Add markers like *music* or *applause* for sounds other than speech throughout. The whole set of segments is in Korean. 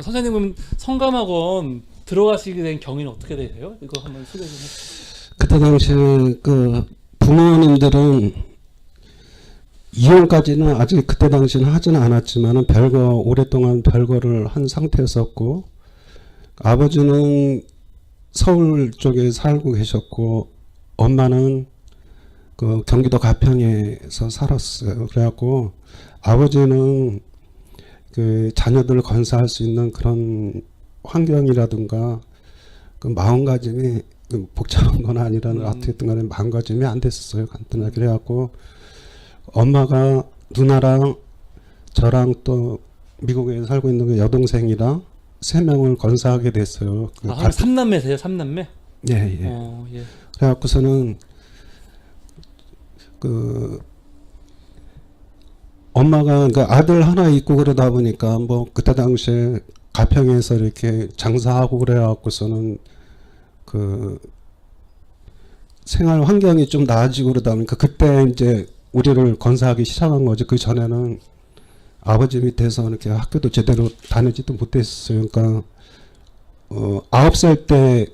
선생님은 성감학원 들어가시게 된 경위는 어떻게 되세요? 이거 한번 소개 좀 해주세요. 그때 당시 그 부모님들은 이혼까지는 아직 그때 당시는 하지는 않았지만은 별거 오랫동안 별거를 한 상태였었고 아버지는 서울 쪽에 살고 계셨고 엄마는 그 경기도 가평에서 살았어요. 그래갖고 아버지는 그 자녀들을 건사할 수 있는 그런 환경이라든가 그 마음가짐이 그 복잡한 건 아니라는 음. 어떻게든 간에 마음가짐이 안 됐었어요. 간단하게 그래갖고 엄마가 누나랑 저랑 또 미국에 살고 있는 그 여동생이랑 세 명을 건사하게 됐어요. 그 아, 가- 삼남매세요, 삼남매? 예, 예. 어, 예. 그래갖고서는 그 엄마가 그 아들 하나 있고 그러다 보니까 뭐 그때 당시에 가평에서 이렇게 장사하고 그래갖고서는 그 생활 환경이 좀 나아지고 그러다 보니까 그때 이제 우리를 건사하기 시작한 거죠. 그 전에는 아버지 밑에서 이렇게 학교도 제대로 다니지도 못했어요. 그러니까 어 아홉 살 때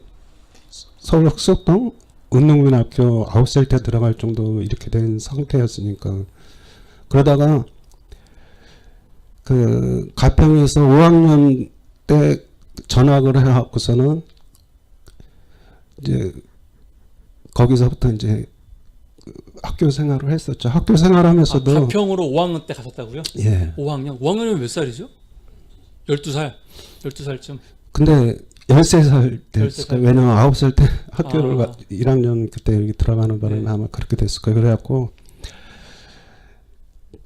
서울 흑석동 은능민학교 아홉 살 때 들어갈 정도 이렇게 된 상태였으니까 그러다가 그 가평에서 5학년 때 전학을 해갖고서는 이제 거기서부터 이제 그 학교 생활을 했었죠. 학교 아, 생활하면서도 가평으로 5학년 때 가셨다고요? 예. 5학년? 5학년이면 몇 살이죠? 12살. 12살쯤. 근데 13살 13살. 됐을까요? 왜냐면 9살 때 *laughs* 학교를 아. 가, 1학년 그때 여기 들어가는 바람에 네. 아마 그렇게 됐을 거예요. 그래갖고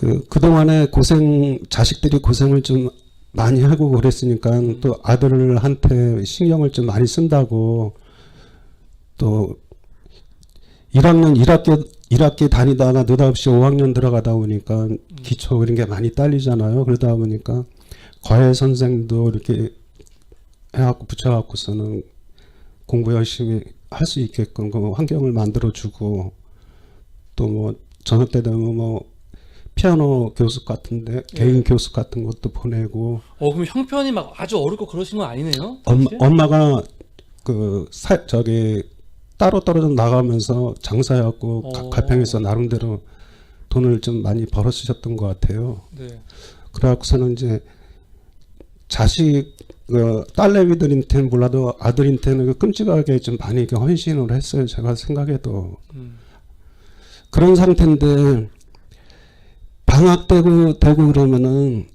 그 그동안에 고생 자식들이 고생을 좀 많이 하고 그랬으니까 음. 또 아들한테 신경을 좀 많이 쓴다고 또 1학년 1학기 1학기 다니다가 느닷없이 5학년 들어가다 보니까 음. 기초 이런 게 많이 딸리잖아요. 그러다 보니까 과외 선생도 이렇게 해갖고 붙여갖고서는 공부 열심히 할 수 있게끔 그 환경을 만들어주고 또 뭐 저녁 때 되면 뭐 피아노 교습 같은데 개인 교습 같은 것도 보내고 어, 그럼 형편이 막 아주 어렵고 그러신 건 아니네요? 엄마, 당시에? 엄마가 그 사, 저기 따로 떨어져 나가면서 장사해갖고 어. 가- 가평에서 나름대로 돈을 좀 많이 벌었으셨던 것 같아요. 네. 그래갖고서는 이제 자식 그 딸내미들한테는 몰라도 아들한테는 그 끔찍하게 좀 많이 헌신을 했어요. 제가 생각해도 음. 그런 상태인데 방학 되고 되고 그러면은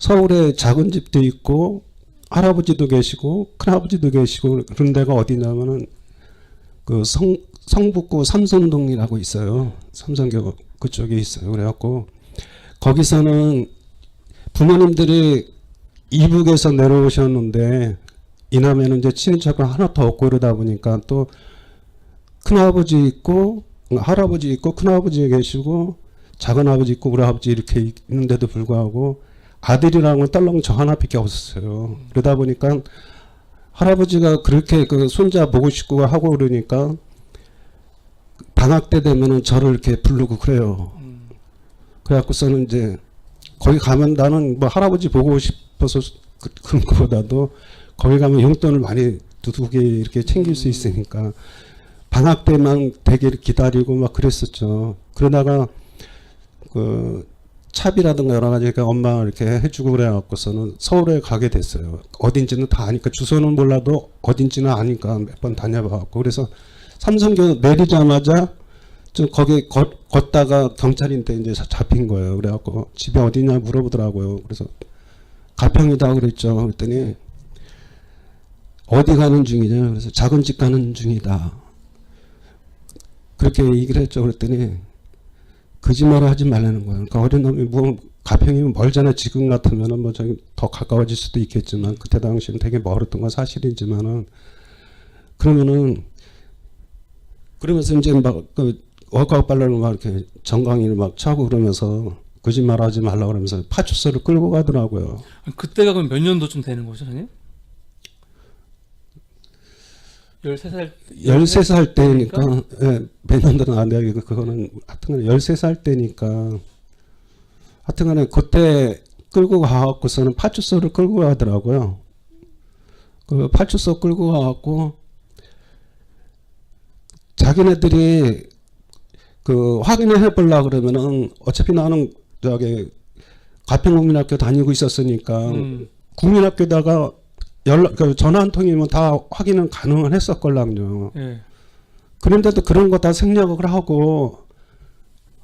서울에 작은 집도 있고 할아버지도 계시고 큰아버지도 계시고 그런 데가 어디냐면은 그 성 성북구 삼선동이라고 있어요. 삼성교 그쪽에 있어요. 그래갖고 거기서는 부모님들이 이북에서 내려오셨는데 이남에는 이제 친인척을 하나 더 없고 그러다 보니까 또 큰아버지 있고 할아버지 있고 큰아버지 계시고 작은 아버지 있고 우리 아버지 이렇게 있는데도 불구하고 아들이랑은 딸랑 저 하나밖에 없었어요. 그러다 보니까 할아버지가 그렇게 그 손자 보고 싶고 하고 그러니까 방학 때 되면은 저를 이렇게 부르고 그래요. 음. 그래갖고서는 이제 거기 가면 나는 뭐 할아버지 보고 싶어서 그- 그런 것보다도 거기 가면 용돈을 많이 두둑이 이렇게 챙길 수 있으니까 방학 때만 되게 기다리고 막 그랬었죠. 그러다가 그 차비라든가 여러 가지 그 엄마 이렇게 해주고 그래갖고서는 서울에 가게 됐어요. 어딘지는 다 아니까 주소는 몰라도 어딘지는 아니까 몇 번 다녀봐갖고 그래서 삼성교 내리자마자 좀 거기 걷, 걷다가 경찰인데 이제 자- 잡힌 거예요. 그래갖고 집에 어디냐 물어보더라고요. 그래서 가평이다 그랬죠. 그랬더니 어디 가는 중이냐. 그래서 작은 집 가는 중이다. 그렇게 얘기를 했죠. 그랬더니 거짓말을 하지 말라는 거예요. 그러니까 어린 놈이 뭐 가평이면 멀잖아. 지금 같으면은 뭐 저기 더 가까워질 수도 있겠지만 그때 당시는 되게 멀었던 건 사실이지만은 그러면은 그러면서 이제 막그 억압발랄로 막 이렇게 정강이를 막 차고 그러면서 거짓말하지 말라 그러면서 파출소를 끌고 가더라고요. 그때가 그럼 몇 년도쯤 되는 거죠, 선생님? 13살 13살 때니까 예, 몇 년도는 안 돼요. 그거는 하여튼간에 13살 때니까 하여튼간에 그때 끌고 가갖고서는 파출소를 끌고 가더라고요. 그 파출소 끌고 가갖고 자기네들이 그 확인을 해보려 그러면은 어차피 나는 저기 가평국민학교 다니고 있었으니까 음. 국민학교다가 연락 그 전화 한 통이면 다 확인은 가능은 했었걸랑요. 예. 그런데도 그런 거 다 생략을 하고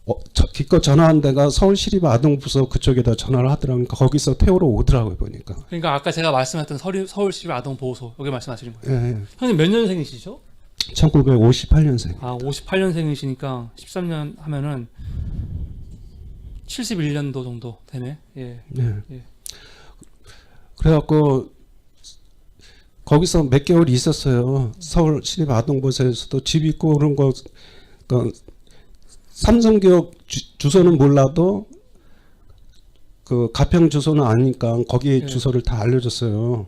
어, 저, 기껏 전화한 데가 서울시립 아동부서 그쪽에다 전화를 하더라고요. 그러니까 거기서 태우러 오더라고요 보니까. 그러니까 아까 제가 말씀했던 서울 서울시 아동 보호소 여기 말씀하시는 거예요. 예, 예. 형님 몇 년생이시죠? 1958년생. 아 58년생이시니까 13년 하면은 71년도 정도 되네. 예. 네. 예. 그래갖고 거기서 몇 개월 있었어요. 서울 시립 아동보호소에서도 집 있고 그런 거, 그 삼성기업 주, 주소는 몰라도 그 가평 주소는 아니까 거기 예. 주소를 다 알려줬어요.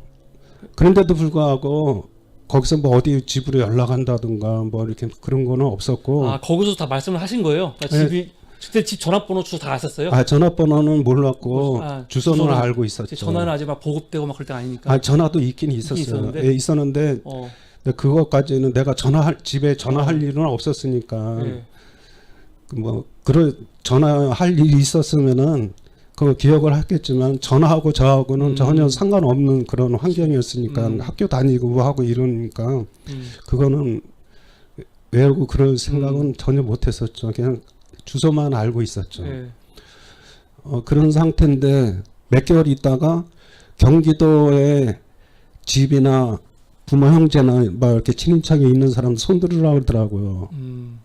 그런데도 불구하고 거기서 뭐 어디 집으로 연락한다든가 뭐 이렇게 그런 거는 없었고 아 거기서 다 말씀을 하신 거예요? 나 네. 집이 그때 집 전화번호 주소 다 아셨어요? 아 전화번호는 몰랐고 아, 주소는 주소는 알고 있었죠. 전화는 아직 막 보급되고 막 그럴 때가 아니니까. 아 전화도 있긴 있었어요. 있었는데? 예, 있었는데 어. 근데 그것까지는 내가 전화할 집에 전화할 일은 없었으니까 예. 그뭐 그런 전화할 일이 있었으면은 그 기억을 했겠지만 전화하고 저하고는 음. 전혀 상관없는 그런 환경이었으니까 음. 학교 다니고 뭐 하고 이러니까 음. 그거는 외우고 그럴 생각은 전혀 못했었죠. 그냥 주소만 알고 있었죠. 예. 어, 그런 상태인데 몇 개월 있다가 경기도에 집이나 부모 형제나 뭐 이렇게 친인척이 있는 사람 손들으라고 그러더라고요. 음.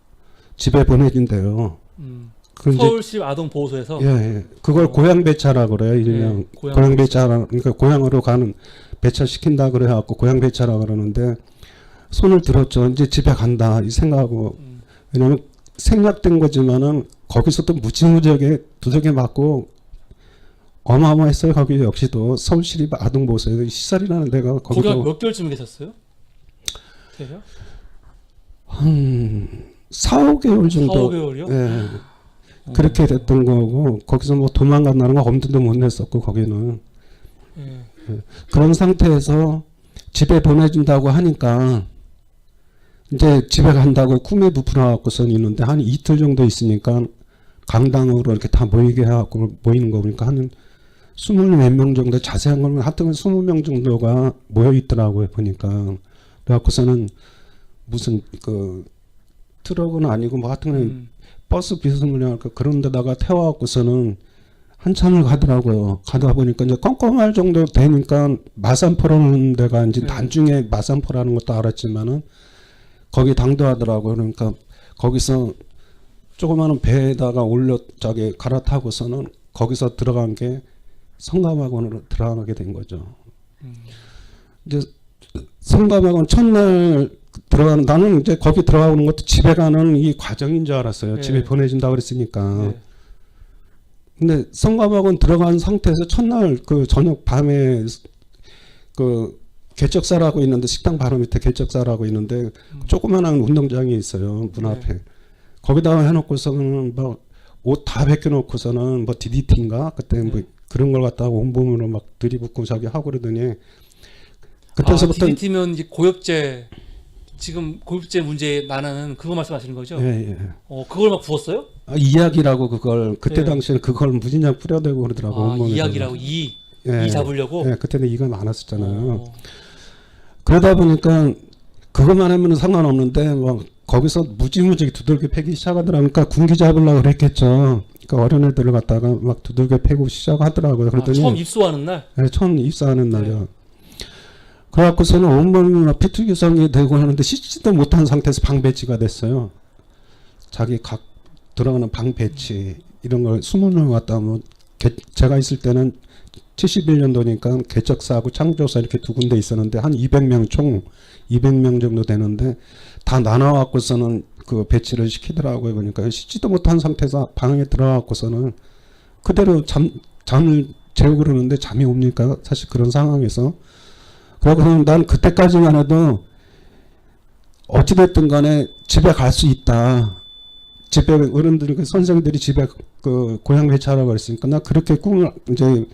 집에 보내준대요. 음. 그 서울시 아동 보호소에서 예, 예. 그걸 어. 고향 배차라 그래요. 일명 예, 고향 고향 배차 그러니까 고향으로 가는 배차 시킨다 그래 갖고 고향 배차라 그러는데 손을 들었죠. 이제 집에 간다 이 생각하고 음. 왜냐면 생략된 거지만은 거기서도 무지무지하게 두들겨 맞고 어마어마했어요. 거기 역시도 서울시립 아동보호소에 시설이라는 데가 거기 거기도 몇 개월쯤 계셨어요? 대략? 한 4, 5개월 4, 정도 5개월이요? 예. 그렇게 됐던 거고 거기서 뭐 도망간다는 거 엄두도 못 냈었고 거기는 예. 그런 상태에서 집에 보내준다고 하니까 이제 집에 간다고 꿈에 부풀어 갖고선 있는데 한 이틀 정도 있으니까 강당으로 이렇게 다 모이게 해갖고 모이는 거 보니까 한 스물 몇 명 정도 자세한 건 하여튼 스무 명 정도가 모여 있더라고요 보니까 그래갖고서는 무슨 그 트럭은 아니고 뭐 하여튼 음. 버스 비스무리할까 그런 데다가 태워갖고서는 한참을 가더라고요. 가다 보니까 이제 껌껌할 정도 되니까 마산포라는 데가 이제 네. 단중에 마산포라는 것도 알았지만은 거기 당도하더라고요. 그러니까 거기서 조그마한 배에다가 올려 저기 갈아타고서는 거기서 들어간 게 성감학원으로 들어가게 된 거죠. 음. 이제 성감학원 첫날 들어가는 나는 이제 거기 들어가는 것도 집에 가는 이 과정인 줄 알았어요. 네. 집에 보내준다 그랬으니까. 네. 근데 성감학원 들어간 상태에서 첫날 그 저녁 밤에 그 개척사라고 있는데 식당 바로 밑에 개척사라고 있는데 조그만한 운동장이 있어요 문 네. 앞에 거기다가 해놓고서는 뭐옷다 벗겨놓고서는 뭐 DDT인가 그때 뭐 네. 그런 걸 갖다가 온몸으로 막 들이붓고 자기 하고 그러더니 아, 그때서부터 DDT면 이제 고엽제 지금 고엽제 문제 나는 그거 말씀하시는 거죠? 예, 예. 어 그걸 막 부었어요? 아, 이야기라고 그걸 그때 예. 당시에는 그걸 무진장 뿌려대고 그러더라고 아. 이야기라고 이, 예. 이 잡으려고. 예, 그때는 이가 많았었잖아요. 어, 그러다 보니까 그것만 하면 상관없는데 뭐 거기서 무지무지 두들겨 패기 시작하더라니까 군기 잡으려고 그랬겠죠. 그러니까 어린 애들을 갖다가 막 두들겨 패고 시작하더라고요. 아, 그랬더니 처음 입소하는 날. 네, 처음 입사하는 네. 날이요. 그래갖고서는 온몸이 막 피투기성이 되고 하는데 씻지도 못한 상태에서 방 배치가 됐어요. 자기 각 들어가는 방 배치 이런 걸 20명 갖다 뭐 개- 제가 있을 때는 71년도니까 개척사하고 창조사 이렇게 두 군데 있었는데 한 200명 총 200명 정도 되는데 다 나눠갖고서는 그 배치를 시키더라고요. 그러니까 씻지도 못한 상태에서 방에 들어가갖고서는 그대로 잠 잠을 재우고 그러는데 잠이 옵니까? 사실 그런 상황에서 그러고는 난 그때까지만 해도 어찌됐든 간에 집에 갈 수 있다. 집에 어른들이 그 선생들이 집에 그 고향 회차라고 그랬으니까 나 그렇게 꿈을 이제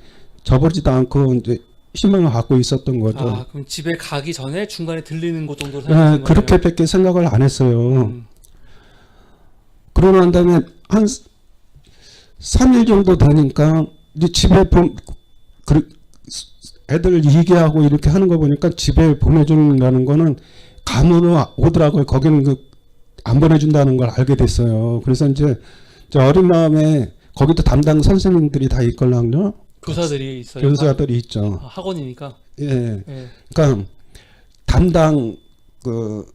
저버리지도 않고 이제 희망을 갖고 있었던 거죠. 아, 그럼 집에 가기 전에 중간에 들리는 곳 정도로 네, 생각하는 거예요? 그렇게밖에 생각을 안 했어요. 음. 그러고 난 다음에 한 3일 정도 되니까 이제 집에 보, 그, 애들 얘기하고 이렇게 하는 거 보니까 집에 보내준다는 거는 감으로 오더라고요. 거기는 그 안 보내준다는 걸 알게 됐어요. 그래서 이제 저 어린 마음에 거기도 담당 선생님들이 다 있걸랑요. 교사들이 있어요. 교사들이 있죠. 아, 학원이니까. 예. 예. 그러니까 담당 그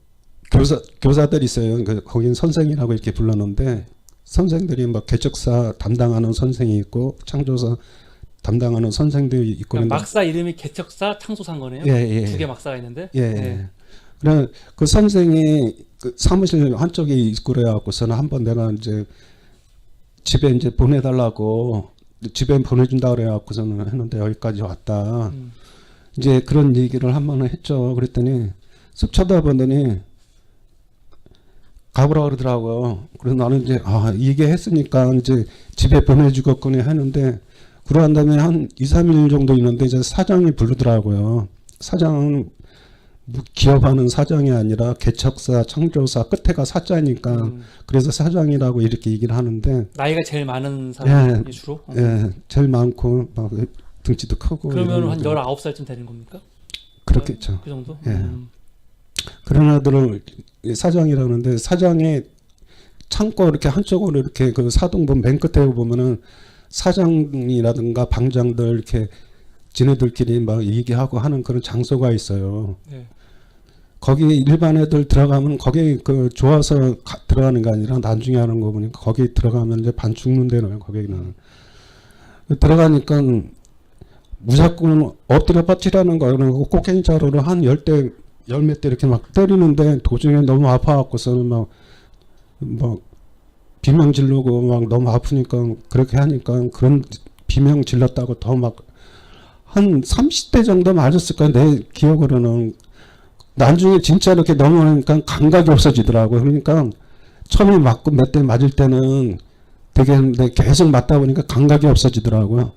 교사 교사들이 있어요. 그 거긴 선생이라고 이렇게 불렀는데 선생들이 뭐 개척사 담당하는 선생이 있고 창조사 담당하는 선생들이 있고 그러니까 막사 이름이 개척사 창소사인 거네요. 예, 예. 두 개 막사가 있는데. 예. 네. 그래 그 선생이 그 사무실 한쪽에 있고 그래 갖고서는 한번 내가 이제 집에 이제 보내달라고 집에 보내준다 그래갖고서는 했는데 여기까지 왔다. 음. 이제 그런 얘기를 한번 했죠. 그랬더니 쓱 쳐다보더니 가보라 그러더라고요. 그래서 나는 이제 아 이게 했으니까 이제 집에 보내주겠거니 하는데 그러한 다음에 한 2, 3일 정도 있는데 이제 사장이 부르더라고요. 사장은 뭐 기업하는 사장이 아니라 개척사, 창조사 끝에가 사자니까 음. 그래서 사장이라고 이렇게 얘기를 하는데 나이가 제일 많은 사람이 예. 주로. 어. 예, 제일 많고 막 등치도 크고 그러면 한 애들. 19살쯤 되는 겁니까? 그렇겠죠. 그 정도? 예. 음. 그런 애들을 사장이라고 하는데 사장의 창고 이렇게 한쪽으로 이렇게 그 사동본 맨 끝에 보면은 사장이라든가 방장들 이렇게 지네들끼리 막 얘기하고 하는 그런 장소가 있어요. 네. 거기 일반 애들 들어가면 거기 그 좋아서 가- 들어가는 게 아니라 나중에 하는 거 보니까 거기 들어가면 이제 반 죽는 데는 거기는 들어가니까 무조건 엎드려 뻗치라는 거는 꽃게임 자루로 한 열 대 열 몇 대 이렇게 막 때리는데 도중에 너무 아파갖고서는 막 막 비명 지르고 막 너무 아프니까 그렇게 하니까 그런 비명 질렀다고 더 막 한 30대 정도 맞았을 거야 내 기억으로는 나중에 진짜 이렇게 넘어가니까 감각이 없어지더라고 그러니까 처음에 맞고 몇 대 맞을 때는 되게 했는데 계속 맞다 보니까 감각이 없어지더라고요.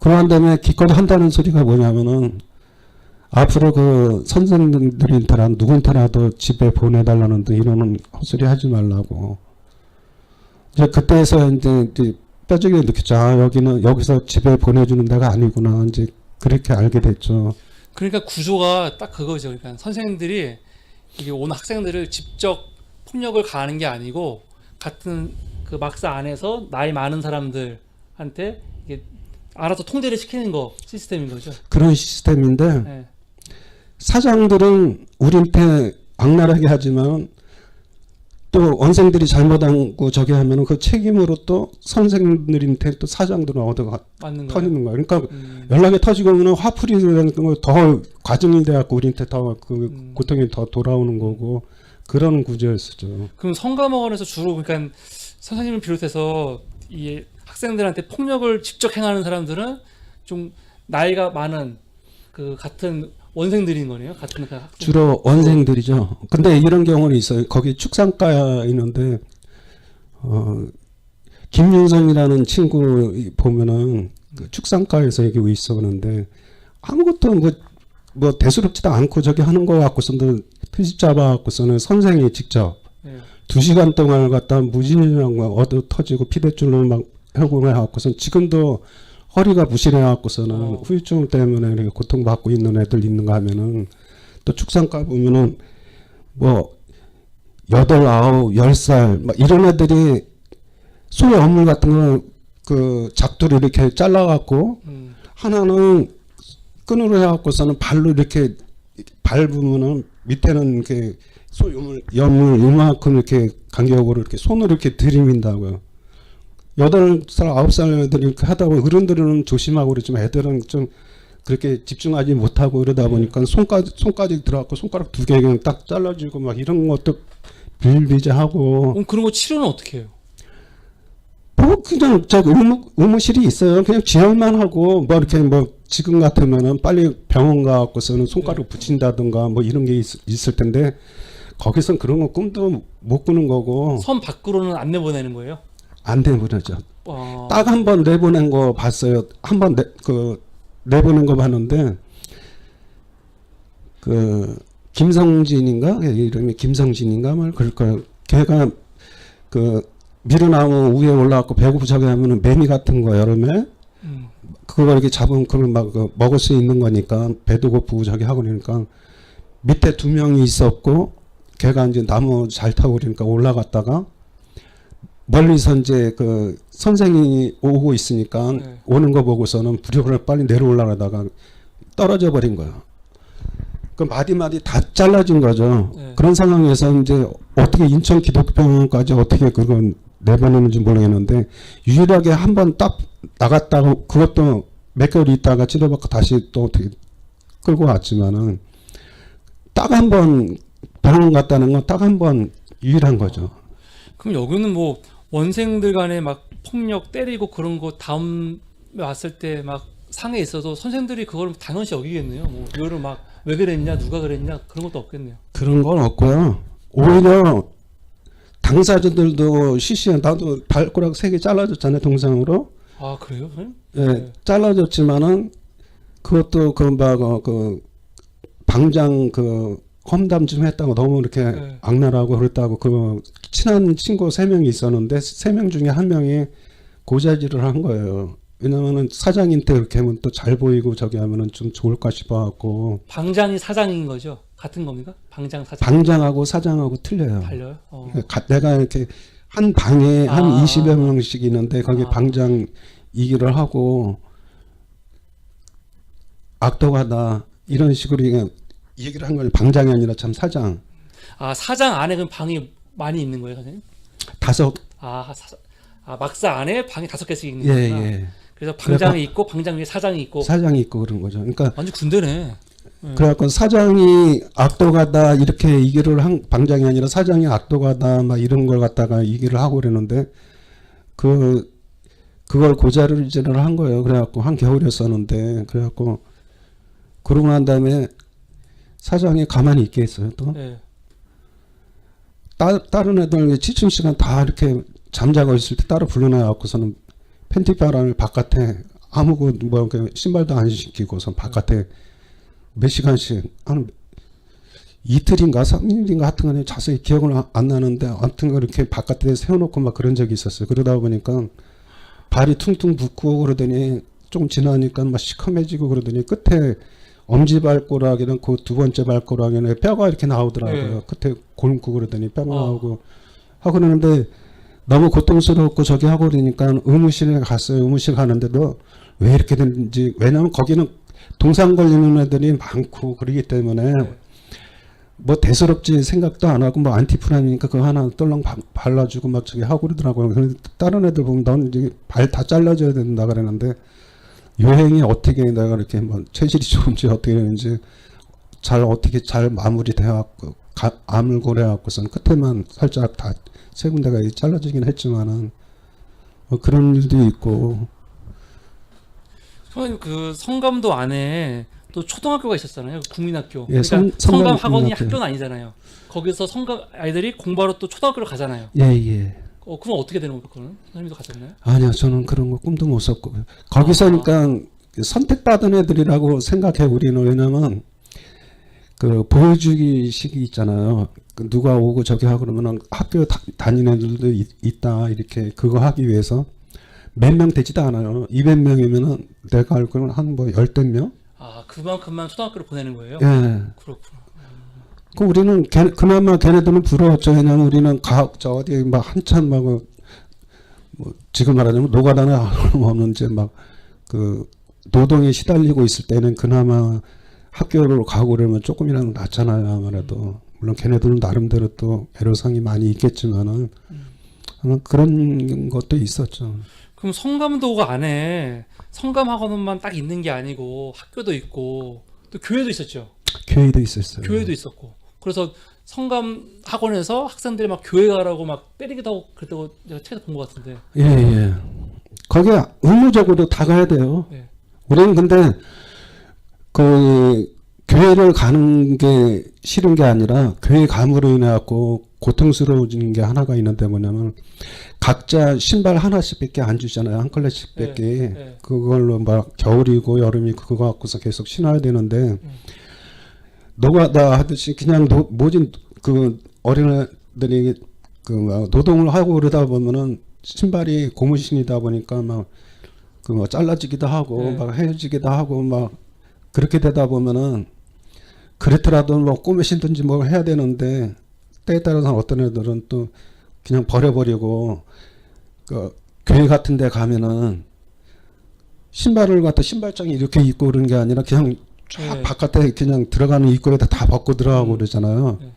그러한 다음에 기껏 한다는 소리가 뭐냐면은 앞으로 그 선생님들한테나 누구한테라도 집에 보내달라는 등 이러는 헛소리 하지 말라고. 이제 그때서 이제, 이제 뼈저리게 느꼈죠. 아, 여기는 여기서 집에 보내주는 데가 아니구나. 이제 그렇게 알게 됐죠. 그러니까 구조가 딱 그거죠. 그러니까 선생님들이 이게 온 학생들을 직접 폭력을 가하는 게 아니고 같은 그 막사 안에서 나이 많은 사람들한테 이게 알아서 통제를 시키는 거 시스템인 거죠. 그런 시스템인데 네. 사장들은 우리한테 악랄하게 하지만 또 원생들이 잘못하고 저기 하면은 그 책임으로 또 선생님들한테 또 사장들은 얻어가 맞는 거예요. 터지는 거야. 그러니까 음, 연락이 터지고 는 화풀이 되는 거더 과정이 돼갖고 우리한테 더그 음. 고통이 더 돌아오는 거고 그런 구조였었죠. 그럼 성감학원에서 주로 그러니까 선생님을 비롯해서 이 학생들한테 폭력을 직접 행하는 사람들은 좀 나이가 많은 그 같은 원생들인 거네요. 같은 그 학생. 주로 원생들이죠. 근데 이런 경우는 있어요. 거기 축산과에 있는데 어 김윤성이라는 친구 보면은 그 축산과에서 여기 있었는데 아무것도 뭐, 뭐 대수롭지도 않고 저기 하는 거 갖고서는 트집 잡아 갖고서는 선생이 직접 네. 두 시간 동안 갖다 무진이랑 막 얻어 터지고 피대줄로 막 하고 해갖고선 지금도 허리가 부실해갖고서는 어. 후유증 때문에 이렇게 고통받고 있는 애들 있는가 하면은 또 축산과 보면은 뭐 여덟 아홉 열 살 막 이런 애들이 소의 어물 같은 거그 작두를 이렇게 잘라갖고 음, 하나는 끈으로 해갖고서는 발로 이렇게 밟으면은 밑에는 이렇게 소 염을 염을 요만큼 이렇게 간격으로 이렇게 손으로 이렇게 들이민다고요. 여덟 살 아홉 살 애들이 이렇게 하다 보면 어른들은 조심하고 그러지만 애들은 좀 그렇게 집중하지 못하고 그러다 보니까 손까지 손까지 들어갖고 손가락 두 개 그냥 딱 잘라주고 막 이런 것도 빌비재하고 그럼 그런 거 치료는 어떻게 해요? 뭐 그냥 저 의무 의무실이 있어요. 그냥 지혈만 하고 뭐 이렇게 뭐 지금 같으면은 빨리 병원 가갖고서는 손가락 붙인다든가 뭐 이런 게 있, 있을 텐데 거기선 그런 거 꿈도 못 꾸는 거고 섬 밖으로는 안 내보내는 거예요. 안 내보내죠. 어, 딱한 번 내보낸 거 봤어요. 한번내그 내보낸 거 봤는데 그 김성진인가 이름이 김성진인가 말 그럴 거예요. 걔가 그 미르나무 위에 올라갖고 배고프자게 하면은 매미 같은 거 여름에 음, 그걸 이렇게 잡으면 그걸 막그 먹을 수 있는 거니까 배도 고프고 저기 하고 그러니까 밑에 두 명이 있었고 걔가 이제 나무 잘 타고 그러니까 올라갔다가 멀리서 이제 그 선생이 오고 있으니까 네. 오는 거 보고서는 부랴부랴 빨리 내려올라가다가 떨어져 버린 거야. 그 마디마디 다 잘라진 거죠. 네. 그런 상황에서 이제 어떻게 인천 기독병원까지 어떻게 그걸 내보내는지 모르겠는데 유일하게 한 번 딱 나갔다고 그것도 몇 개월 있다가 치료받고 다시 또 어떻게 끌고 왔지만은 딱 한 번 병원 갔다는 건 딱 한 번 유일한 거죠. 그럼 여기는 뭐 원생들 간에 막 폭력 때리고 그런 거 다음 왔을 때 막 상해 있어도 선생들이 그걸 당연시 여기겠네요. 뭐 이거를 막 왜 그랬냐, 누가 그랬냐 그런 것도 없겠네요. 그런 건 없고요. 오히려 당사자들도 시시한 나도 발가락 세 개 잘라줬잖아요 동상으로. 아 그래요? 선생님? 예, 네. 잘라줬지만은 그것도 그막 그 방장 그 험담 좀 했다고 너무 이렇게 네. 악랄하고 그랬다고 그 친한 친구 세 명이 있었는데 세 명 중에 한 명이 고자질을 한 거예요. 왜냐면은 사장한테 그렇게 하면 또 잘 보이고 저기 하면은 좀 좋을까 싶어갖고 방장이 사장인 거죠? 같은 겁니까? 방장 사장 방장하고 사장하고 틀려요. 달려요? 어. 가- 내가 이렇게 한 방에 한 아. 20여 명씩 있는데 거기 아. 방장 이기를 하고 악도가다 이런 식으로 이게 얘기를 한 거예요. 방장이 아니라 참 사장. 아 사장 안에 그 방이 많이 있는 거예요, 선생님? 다섯 아, 사, 아 막사 안에 방이 다섯 개씩 있는 예, 거구나. 예. 그래서 방장이 있고 방장 위에 사장이 있고 사장이 있고 그런 거죠. 그러니까 완전 군대네. 음. 그래갖고 사장이 악도가다 이렇게 얘기를 한 방장이 아니라 사장이 악도가다 막 이런 걸 갖다가 얘기를 하고 그러는데 그 그걸 고자질을 한 거예요. 그래갖고 한 겨울이었었는데 그래갖고 그러고 난 다음에 사장이 가만히 있게 했어요. 또 예. 따, 다른 애들 지침 시간 다 이렇게 잠자고 있을 때 따로 불러놔갖고서는 팬티 바람을 바깥에 아무거 뭐 이렇게 신발도 안 신기고선 바깥에 몇 시간씩 한 이틀인가 3일인가 하여튼 간에 자세히 기억은 아- 안 나는데 아무튼 그렇게 바깥에 세워놓고 막 그런 적이 있었어요. 그러다 보니까 발이 퉁퉁 붓고 그러더니 조금 지나니까 막 시커매지고 그러더니 끝에 엄지발가락이랑 그 두 번째 발가락에는 뼈가 이렇게 나오더라고요. 예. 끝에 골고 그러더니 뼈가 어. 나오고 하고 그러는데 너무 고통스럽고 저기 하고 그러니까 의무실에 갔어요. 의무실 가는데도 왜 이렇게 됐는지 왜냐면 거기는 동상 걸리는 애들이 많고 그러기 때문에 네. 뭐 대수롭지 생각도 안 하고 뭐 안티프라니까 그거 하나 떨렁 바- 발라주고 막 저기 하고 그러더라고요. 그런데 다른 애들 보면 넌 이제 발 다 잘라줘야 된다 그러는데 여행이 어떻게 내가 이렇게 뭐 체질이 좋은지 어떻게 되는지 잘 어떻게 잘 마무리돼갖고 가- 아물고래갖고선 끝에만 살짝 다 세 군데가 잘라지긴 했지만은 뭐 그런 일도 있고 선생님 그 성감도 안에 또 초등학교가 있었잖아요. 국민학교. 예, 그러니까 성- 성감, 성감 학원이 국민학교. 학교는 아니잖아요. 거기서 성감 아이들이 공부하러 또 초등학교를 가잖아요. 예 예 어, 그럼 어떻게 되는 겁니까? 그거는 선생님도 가셨나요? 아니요 저는 그런 거 꿈도 못 꿨고 거기서니까 선택받은 애들이라고 생각해 우리는 왜냐면 그 보여주기식이 있잖아요 그 누가 오고 저기 하고 그러면 학교 다, 다니는 애들도 있, 있다 이렇게 그거 하기 위해서 몇 명 되지도 않아요 200명이면은 내가 알고는 한뭐 열댓 명 아 그만큼만 초등학교를 보내는 거예요? 예. 그렇구나. 그 우리는 걔, 그나마 걔네들은 부러웠죠. 왜냐면 우리는 가, 저 어디 막 한참 막, 뭐, 뭐 지금 말하자면 노가다나 *laughs* 없는 이제 막 그 노동에 시달리고 있을 때는 그나마 학교로 가고 그러면 조금이라도 낫잖아요. 아무래도. 물론 걔네들은 나름대로 또 애로사항이 많이 있겠지만은 그런 것도 있었죠. 그럼 성감도가 안에 성감 학원만 딱 있는 게 아니고 학교도 있고 또 교회도 있었죠. 교회도 있었어요. 교회도 있었고. 그래서 성감 학원에서 학생들이 막 교회 가라고 막 때리기도 하고 그랬다고 제가 책에서 본 것 같은데. 예, 예. 거기 의무적으로 다 가야 돼요. 네. 우리는 근데 그 교회를 가는 게 싫은 게 아니라 교회 감으로 인해 갖고 고통스러워지는 게 하나가 있는데 뭐냐면 각자 신발 하나씩밖에 안 주잖아요 한 컬레씩밖에 네. 그걸로 막 겨울이고 여름이 그거 갖고서 계속 신어야 되는데 너가 나 하듯이 그냥 노, 모진 그 어린애들이 그막 노동을 하고 그러다 보면은 신발이 고무신이다 보니까 막 그 뭐 잘라지기도 하고 네. 막 헤어지기도 하고 막 그렇게 되다 보면은 그렇더라도 뭐 꿈에 신든지 뭘 해야 되는데 때에 따라서 어떤 애들은 또 그냥 버려버리고 그 교회 같은 데 가면은 신발을 갖다 신발장에 이렇게 입고 그러는 게 아니라 그냥 쫙 네. 바깥에 그냥 들어가는 입구에다 다 벗고 들어가고 음. 그러잖아요. 네.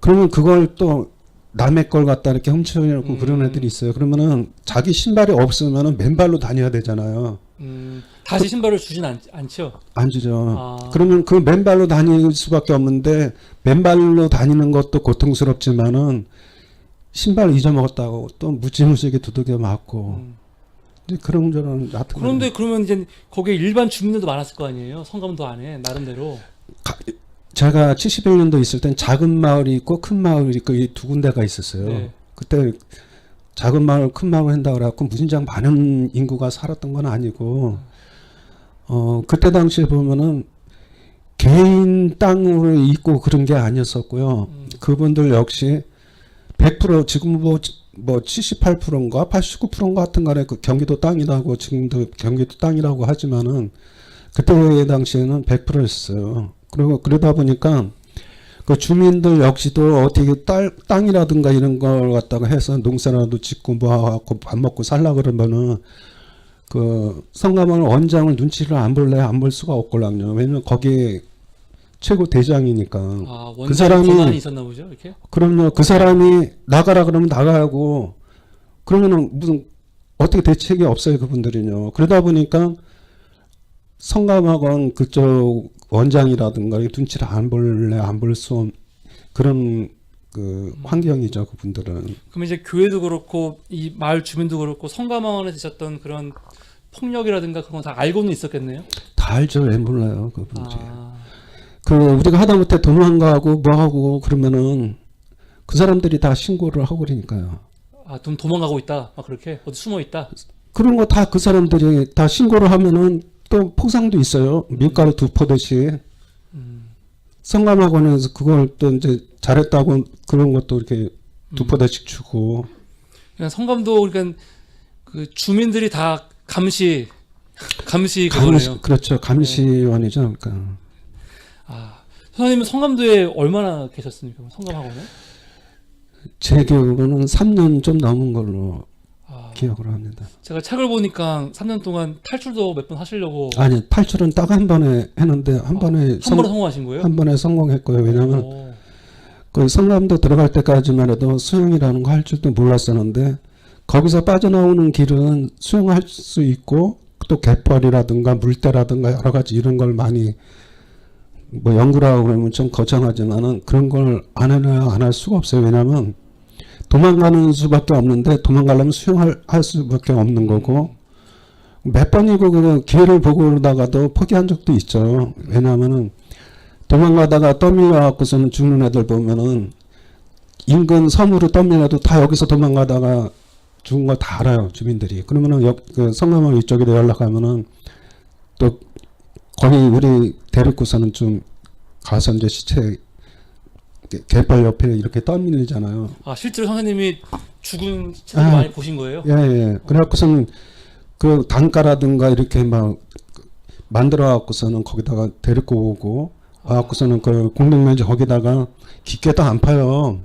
그러면 그걸 또 남의 걸 갖다 이렇게 훔쳐내고 음. 그런 애들이 있어요. 그러면은 자기 신발이 없으면은 맨발로 다녀야 되잖아요. 음, 다시 신발을 주진 않, 않죠. 안 주죠. 아, 그러면 그 맨발로 다닐 수밖에 없는데 맨발로 다니는 것도 고통스럽지만은 신발 잊어먹었다고 또 무지무지하게 두들겨 맞고 음. 이제 그런 저런 하여튼 그런데 그러면 이제 거기에 일반 주민들도 많았을 거 아니에요. 성감도 안에 나름대로. 가- 제가 71년도 있을 땐 작은 마을이 있고 큰 마을이 있고 이 두 군데가 있었어요. 네. 그때 작은 마을 큰 마을 한다 그래갖고 무진장 많은 인구가 살았던 건 아니고 어 그때 당시에 보면은 개인 땅으로 있고 그런 게 아니었었고요. 음. 그분들 역시 100% 지금 뭐, 뭐 78%인가 89%인가 하여튼 간에 그 경기도 땅이라고 지금도 경기도 땅이라고 하지만은 그때 당시에는 100%였어요. 그리고 그러다 보니까 그 주민들 역시도 어떻게 딸, 땅이라든가 이런 걸 갖다가 해서 농사라도 짓고 뭐 하고 밥 먹고 살라 그러면은 그 성가망 원장을 눈치를 안 볼래 안 볼 수가 없걸랑요. 왜냐면 거기에 최고 대장이니까. 아, 그 사람이 있었나 보죠. 이렇게. 그럼요. 그 사람이 나가라 그러면 나가고 그러면은 무슨 어떻게 대책이 없어요 그분들은요. 그러다 보니까 성감학원 그쪽 원장이라든가 눈치를 안 볼래 안 볼수없 그런 그 환경이죠 그분들은. 그러면 이제 교회도 그렇고 이 마을 주민도 그렇고 성감원에서 있었던 그런 폭력이라든가 그런 거다 알고는 있었겠네요. 다 알죠 왜 몰라요 그분들이. 아, 그 우리가 하다못해 도망가고 뭐 하고 그러면은 그 사람들이 다 신고를 하고 그러니까요. 아, 좀 도망가고 있다. 막 그렇게 어디 숨어 있다. 그런 거 다 그 사람들이 다 신고를 하면은 또 포상도 있어요. 밀가루 두 포대씩. 음, 성감학원에서 그걸 또 이제 잘했다고 그런 것도 이렇게 두 음. 포대씩 주고. 그냥 성감도 그러니까 그 주민들이 다 감시 감시 그거네요. 감시, 그렇죠. 감시원이죠. 그러니까. 아, 선생님은 성감도에 얼마나 계셨습니까? 성감학원에? 제 기억으로는 3년 좀 넘은 걸로 아, 기억을 합니다. 제가 책을 보니까 3년 동안 탈출도 몇 번 하시려고 아니, 탈출은 딱 한 번에 했는데 한 아, 번에 한 성, 번에 성공하신 거예요? 한 번에 성공했고요. 왜냐면 오, 그 성남도 들어갈 때까지만 해도 수영이라는 거 할 줄도 몰랐었는데 거기서 빠져나오는 길은 수영할 수 있고 또 갯벌이라든가 물때라든가 여러 가지 이런 걸 많이 뭐 연구라고 그러면 좀 거창하지만은 그런 걸 안 해놔야 안 할 수가 없어요. 왜냐면 도망가는 수밖에 없는데 도망가려면 수영할 할 수밖에 없는 거고 몇 번이고 그 기회를 보고 그러다가도 포기한 적도 있죠. 왜냐면은 도망가다가 떠밀려 갖고서는 죽는 애들 보면은 인근 섬으로 떠밀려도 다 여기서 도망가다가 죽은 거 다 알아요 주민들이. 그러면은 옆, 그 성남원 이쪽에도 연락하면은 또 거기 우리 데리고서는 좀 가서 이제 시체 개- 갯벌 옆에 이렇게 떠밀리잖아요. 아 실제로 선생님이 죽은 시체도 아. 많이 보신 거예요? 예, 예. 그래갖고서는 그 단가라든가 이렇게 막 만들어 갖고서는 거기다가 데리고 오고 와갖고서는 그 공동면제 거기다가 깊게도 안 파요.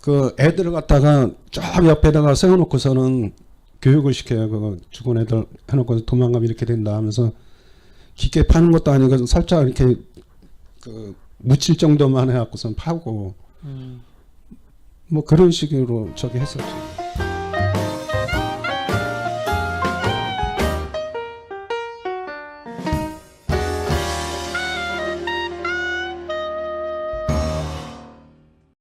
그 애들을 갖다가 쫙 옆에다가 세워놓고서는 교육을 시켜요. 그 죽은 애들 해놓고 도망가면 이렇게 된다 하면서 깊게 파는 것도 아니고 살짝 이렇게 그 묻힐 정도만 해갖고선 파고 음. 뭐 그런 식으로 저기 했었죠.